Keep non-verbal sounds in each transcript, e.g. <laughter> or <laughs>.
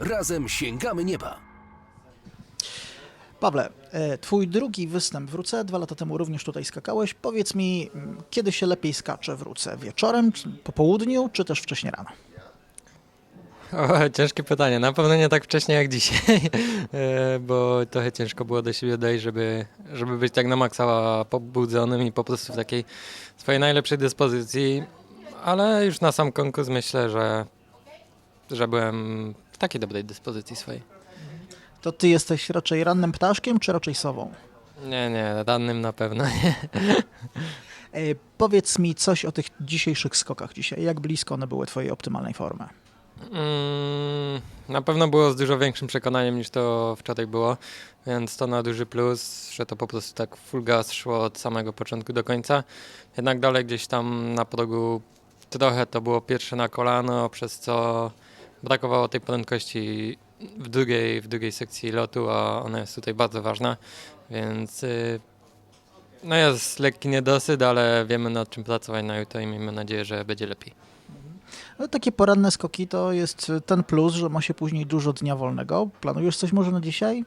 Razem sięgamy nieba! Pawle, e, twój drugi występ w Ruce, dwa lata temu również tutaj skakałeś. Powiedz mi, m, kiedy się lepiej skacze w Ruce? Wieczorem, po południu, czy też wcześniej rano? O, ciężkie pytanie. Na pewno nie tak wcześnie jak dzisiaj, <laughs> E, bo trochę ciężko było do siebie dojść, żeby, żeby być tak na maksa pobudzonym i po prostu w takiej swojej najlepszej dyspozycji. Ale już na sam konkurs myślę, że, że byłem w takiej dobrej dyspozycji swojej. To ty jesteś raczej rannym ptaszkiem, czy raczej sową? Nie, nie, rannym na pewno nie. E, powiedz mi coś o tych dzisiejszych skokach dzisiaj. Jak blisko one były twojej optymalnej formy? Mm, na pewno było z dużo większym przekonaniem niż to wczoraj było, więc to na duży plus, że to po prostu tak full gas szło od samego początku do końca. Jednak dalej gdzieś tam na progu trochę to było pierwsze na kolano, przez co brakowało tej prędkości w drugiej, w drugiej sekcji lotu, a ona jest tutaj bardzo ważna, więc y, no jest lekki niedosyt, ale wiemy nad czym pracować na jutro i miejmy nadzieję, że będzie lepiej. No, takie poranne skoki to jest ten plus, że ma się później dużo dnia wolnego. Planujesz coś może na dzisiaj?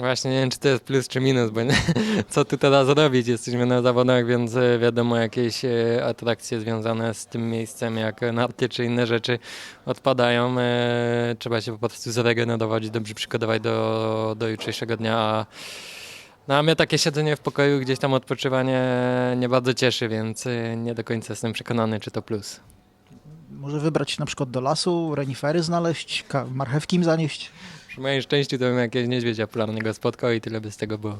Właśnie nie wiem, czy to jest plus czy minus, bo nie, <laughs> co tu teraz robić? Jesteśmy na zawodach, więc e, wiadomo, jakieś e, atrakcje związane z tym miejscem, jak narty czy inne rzeczy odpadają. E, Trzeba się po prostu zregenerować, dobrze przygotować do, do jutrzejszego dnia. a- No a mnie takie siedzenie w pokoju, gdzieś tam odpoczywanie nie bardzo cieszy, więc nie do końca jestem przekonany, czy to plus. Może wybrać się na przykład do lasu, renifery znaleźć, marchewki im zanieść? Przy moim szczęściu to bym jakiegoś niedźwiedzia polarnego spotkał i tyle by z tego było.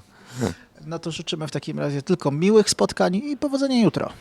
No to życzymy w takim razie tylko miłych spotkań i powodzenia jutro.